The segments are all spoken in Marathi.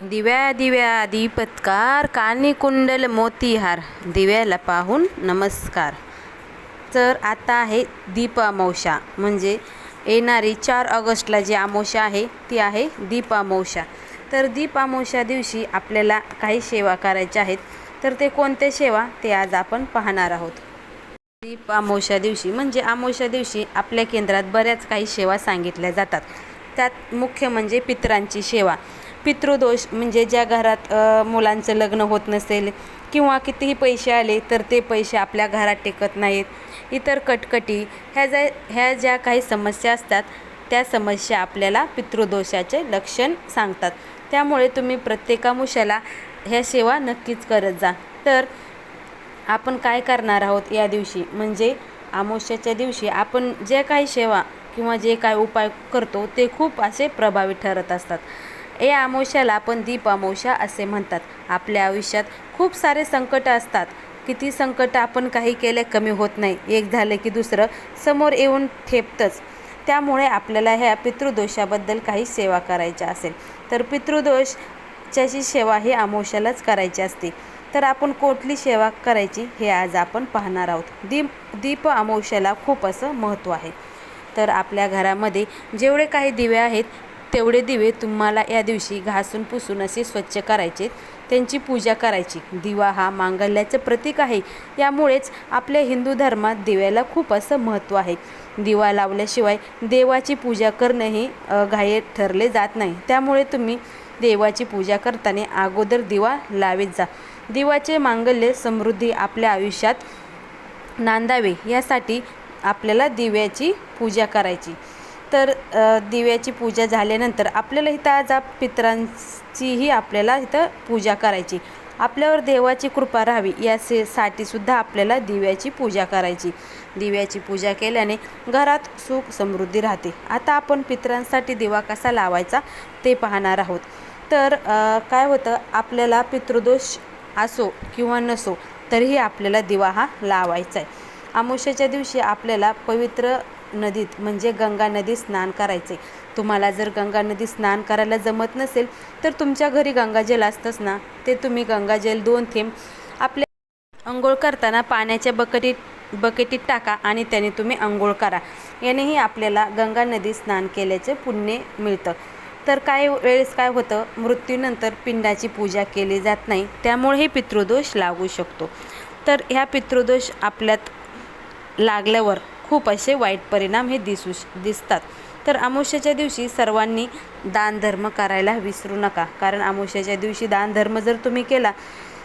दिव्या दिव्या दीपत्कार कानी कुंडल मोतीहार दिव्याला पाहून नमस्कार. तर आता आहे दीप अमावशा म्हणजे येणारी चार ऑगस्टला जी अमावशा आहे ती आहे दीप अमावशा तर दीप अमावशा दिवशी आपल्याला काही सेवा करायच्या आहेत तर ते कोणत्या सेवा ते आज आपण पाहणार आहोत. दीप अमावशा दिवशी म्हणजे अमावशा दिवशी आपल्या केंद्रात बऱ्याच काही सेवा सांगितल्या जातात. त्यात मुख्य म्हणजे पितरांची सेवा. पितृदोष म्हणजे ज्या घरात मुलांचं लग्न होत नसेल किंवा कितीही पैसे आले तर ते पैसे आपल्या घरात टेकत नाहीत. इतर कटकटी ह्या ज्या ह्या ज्या काही समस्या असतात त्या समस्या आपल्याला पितृदोषाचे लक्षण सांगतात. त्यामुळे तुम्ही प्रत्येकामुशाला ह्या सेवा नक्कीच करत जा. तर आपण काय करणार आहोत या दिवशी? म्हणजे आमोश्याच्या दिवशी आपण जे काही सेवा किंवा जे काय उपाय करतो ते खूप असे प्रभावी ठरत असतात. या अमावश्याला आपण दीप अमावस्या असे म्हणतात. आपल्या आयुष्यात खूप सारे संकट असतात. किती संकट आपण काही केले कमी होत नाही. एक झालं की दुसरं समोर येऊन ठेपतंच. त्यामुळे आपल्याला ह्या पितृदोषाबद्दल काही सेवा करायच्या असेल. तर पितृदोषच्याची सेवा ही अमावश्यालाच करायची असते. तर आपण कुठली सेवा करायची हे आज आपण पाहणार आहोत. दीप दीप अमावश्याला खूप असं महत्त्व आहे. तर आपल्या घरामध्ये जेवढे काही दिवे आहेत तेवढे दिवे तुम्हाला या दिवशी घासून पुसून असे स्वच्छ करायचे. त्यांची पूजा करायची. दिवा हा मांगल्याचं प्रतीक आहे. यामुळेच आपल्या हिंदू धर्मात दिव्याला खूप असं महत्त्व आहे. दिवा लावल्याशिवाय देवाची पूजा करणंही अ, ठरले जात नाही. त्यामुळे तुम्ही देवाची पूजा करताना अगोदर दिवा लावित जा. दिवाचे मांगल्य समृद्धी आपल्या आयुष्यात नांदावे. यासाठी आपल्याला दिव्याची पूजा करायची. तर दिव्याची पूजा झाल्यानंतर आपल्याला इथं आज पितरांचीही आपल्याला इथं पूजा करायची. आपल्यावर देवाची कृपा राहावी यासाठीसुद्धा साठी सुद्धा आपल्याला दिव्याची पूजा करायची. दिव्याची पूजा केल्याने घरात सुख समृद्धी राहते. आता आपण पितरांसाठी दिवा कसा लावायचा ते पाहणार आहोत. तर काय होतं आपल्याला पितृदोष असो किंवा नसो तरीही आपल्याला दिवा हा लावायचा आहे. अमावस्येच्या दिवशी आपल्याला पवित्र नदीत म्हणजे गंगा नदीत स्नान करायचे. तुम्हाला जर गंगा नदीत स्नान करायला जमत नसेल तर तुमच्या घरी गंगाजल असतंच ना. ते तुम्ही गंगाजल दोन थेंब आपल्या अंघोळ करताना पाण्याच्या बकेटीत बकेटीत टाका आणि त्याने तुम्ही अंघोळ करा. यानेही आपल्याला गंगा नदीत स्नान केल्याचे पुण्य मिळतं. तर काही वेळेस काय होतं मृत्यूनंतर पिंडाची पूजा केली जात नाही त्यामुळेही पितृदोष लागू शकतो. तर ह्या पितृदोष आपल्यात लागल्यावर खूप असे वाईट परिणाम हे दिसू दिसतात. तर अमावस्येच्या दिवशी सर्वांनी दानधर्म करायला विसरू नका. कारण अमावस्येच्या दिवशी दानधर्म जर तुम्ही केला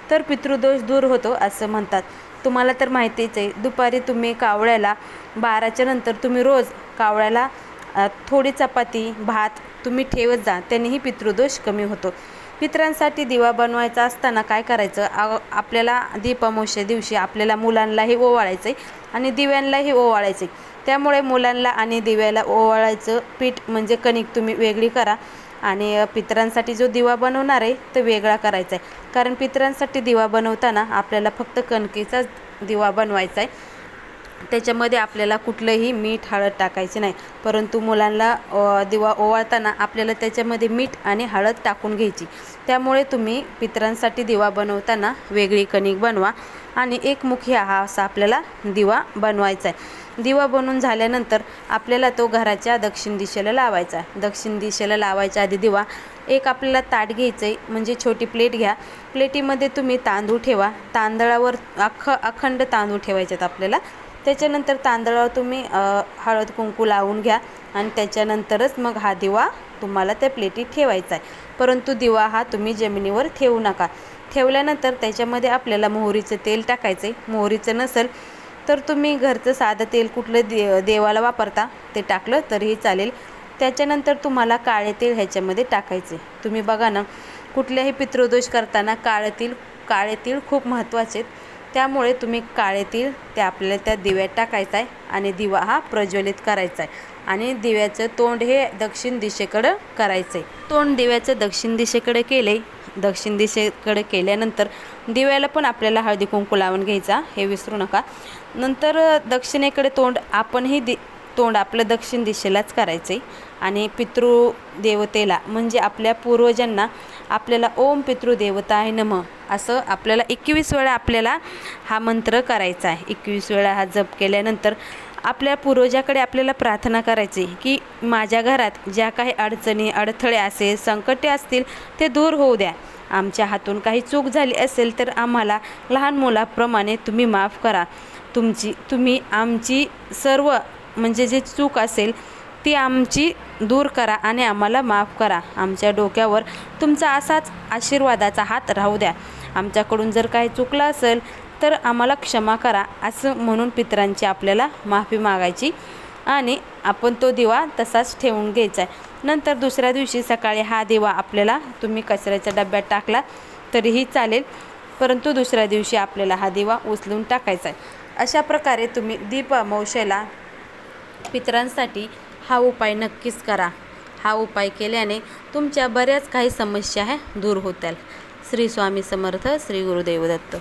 तर पितृदोष दूर होतो असं म्हणतात. तुम्हाला तर माहितीच आहे दुपारी तुम्ही कावळ्याला बाराच्या नंतर तुम्ही रोज कावळ्याला थोडी चपाती भात तुम्ही ठेवत जा त्यानेही पितृदोष कमी होतो. पितरांसाठी दिवा बनवायचा असताना काय करायचं? आपल्याला दीप दिवशी आपल्याला मुलांनाही ओवाळायचं आहे आणि दिव्यांनाही ओवाळायचे. त्यामुळे मुलांना आणि दिव्याला ओवाळायचं पीठ म्हणजे कणिक तुम्ही वेगळी करा. आणि पितरांसाठी जो दिवा बनवणार आहे तो वेगळा करायचा आहे. कारण पितरांसाठी दिवा बनवताना आपल्याला फक्त कणकेचाच दिवा बनवायचा आहे. त्याच्यामध्ये आपल्याला कुठलंही मीठ हळद टाकायचे नाही. परंतु मुलांना दिवा ओवाळताना आपल्याला त्याच्यामध्ये मीठ आणि हळद टाकून घ्यायची. त्यामुळे तुम्ही पितरांसाठी दिवा बनवताना वेगळी कणिक बनवा. आणि एकमुखी हा असा आपल्याला दिवा बनवायचा आहे. दिवा बनवून झाल्यानंतर आपल्याला तो घराच्या दक्षिण दिशेला लावायचा आहे. दक्षिण दिशेला लावायच्या आधी दिवा एक आपल्याला ताट घ्यायचं आहे. म्हणजे छोटी प्लेट घ्या. प्लेटीमध्ये तुम्ही तांदूळ ठेवा. तांदळावर अख अखंड तांदूळ ठेवायचे आहेत आपल्याला. त्याच्यानंतर तांदळावर तुम्ही हळद कुंकू लावून घ्या आणि त्याच्यानंतरच मग हा दिवा तुम्हाला त्या प्लेटीत ठेवायचा आहे. परंतु दिवा हा तुम्ही जमिनीवर ठेवू नका. ठेवल्यानंतर त्याच्यामध्ये आपल्याला मोहरीचं तेल टाकायचं आहे मोहरीचं नसेल तर तुम्ही घरचं साधं तेल कुठलं दे देवाला वापरता ते टाकलं तरीही चालेल. त्याच्यानंतर तुम्हाला काळे तेल ह्याच्यामध्ये टाकायचे तुम्ही बघा ना कुठल्याही पितृदोष करताना काळे तीळ काळे तीळ खूप महत्त्वाचे आहेत त्यामुळे तुम्ही काळे तीळ ते आपल्याला त्या दिव्यात टाकायचा आहे आणि दिवा हा प्रज्वलित करायचा आहे. आणि दिव्याचं तोंड हे दक्षिण दिशेकडं करायचं आहे. तोंड दिव्याचं दक्षिण दिशेकडे केले दक्षिण दिशेकडे केल्यानंतर दिव्याला पण आपल्याला हळदी कुंकू लावून घ्यायचा. हे विसरू नका. नंतर दक्षिणेकडे तोंड आपणही दि तोंड आपलं दक्षिण दिशेलाच करायचं आहे आणि पितृदेवतेला म्हणजे आपल्या पूर्वजांना आपल्याला ओम पितृदेवताय नम असं आपल्याला एकवीस वेळा आपल्याला हा मंत्र करायचा आहे. एकवीस वेळा हा जप केल्यानंतर आपल्या पूर्वजाकडे आपल्याला प्रार्थना करायची की माझ्या घरात ज्या काही अडचणी अडथळे असेल संकटे असतील ते दूर होऊ द्या. आमच्या हातून काही चूक झाली असेल तर आम्हाला लहान मुलाप्रमाणे तुम्ही माफ करा. तुमची तुम्ही आमची सर्व म्हणजे जे चूक असेल ती आमची दूर करा आणि आम्हाला माफ करा. आमच्या डोक्यावर तुमचा असाच आशीर्वादाचा हात राहू द्या. आमच्याकडून जर काही चुकलं असेल तर आम्हाला क्षमा करा असं म्हणून पितरांची आपल्याला माफी मागायची आणि आपण तो दिवा तसाच ठेवून घ्यायचा आहे. नंतर दुसऱ्या दिवशी सकाळी हा दिवा आपल्याला तुम्ही कचऱ्याच्या डब्यात टाकला तरीही चालेल परंतु दुसऱ्या दिवशी आपल्याला हा दिवा उचलून टाकायचा आहे. अशा प्रकारे तुम्ही दीप अमावस्येला पितरांसाठी हा उपाय नक्कीच करा. हा उपाय केल्याने तुमच्या बऱ्याच काही समस्या ह्या दूर होतील. श्री स्वामी समर्थ श्री गुरुदेव दत्त.